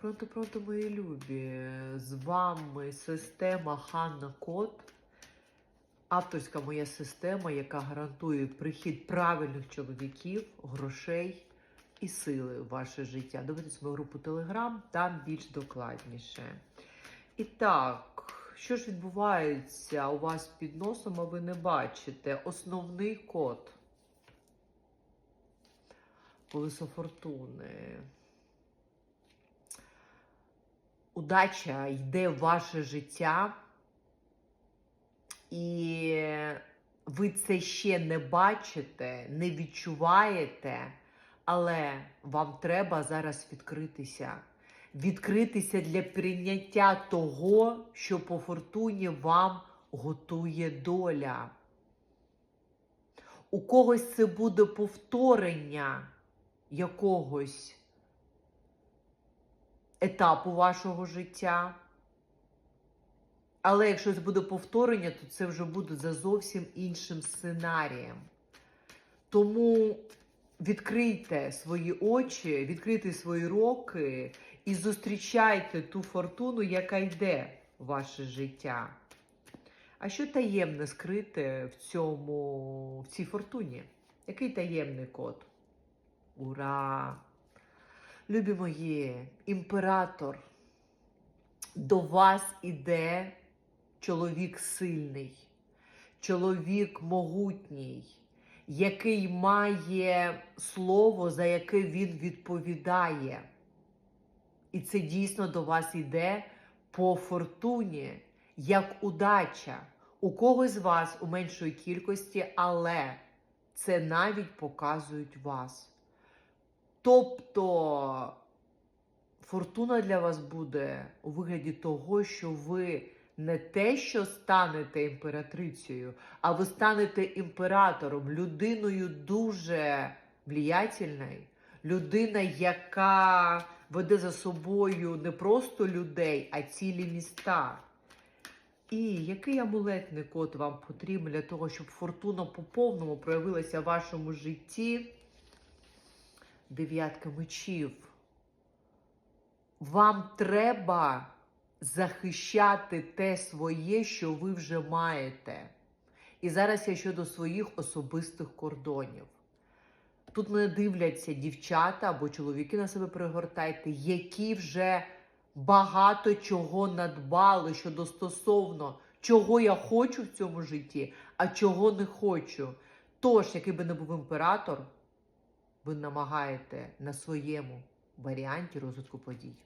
Пронто, пронто, мої любі. З вами система Ханна Код. Авторська моя система, яка гарантує прихід правильних чоловіків, грошей і сили в ваше життя. Дивитесь мою групу Telegram, там більш докладніше. І так, що ж відбувається у вас під носом, а ви не бачите? Основний код. Колесо фортуни. Удача йде в ваше життя, і ви це ще не бачите, не відчуваєте, але вам треба зараз відкритися. Відкритися для прийняття того, що по фортуні вам готує доля. У когось це буде повторення якогось етапу вашого життя. Але якщо буде повторення, то це вже буде за зовсім іншим сценарієм. Тому відкрийте свої очі, відкрийте свої роки і зустрічайте ту фортуну, яка йде в ваше життя. А що таємне скрите в цьому, в цій фортуні? Який таємний код? Ура! Любі мої, імператор, до вас іде чоловік сильний, чоловік могутній, який має слово, за яке він відповідає. І це дійсно до вас іде по фортуні, як удача. У когось з вас у меншої кількості, але це навіть показують вас. Тобто фортуна для вас буде у вигляді того, що ви не те, що станете імператрицею, а ви станете імператором, людиною дуже влиятельною, людина, яка веде за собою не просто людей, а цілі міста. І який амулетний код вам потрібен для того, щоб фортуна по повному проявилася в вашому житті? Дев'ятка мечів. Вам треба захищати те своє, що ви вже маєте. І зараз я щодо своїх особистих кордонів. Тут мене дивляться дівчата або чоловіки на себе пригортайте, які вже багато чого надбали щодо стосовно, чого я хочу в цьому житті, а чого не хочу. Тож, який би не був імператор, ви намагаєте на своєму варіанті розвитку подій.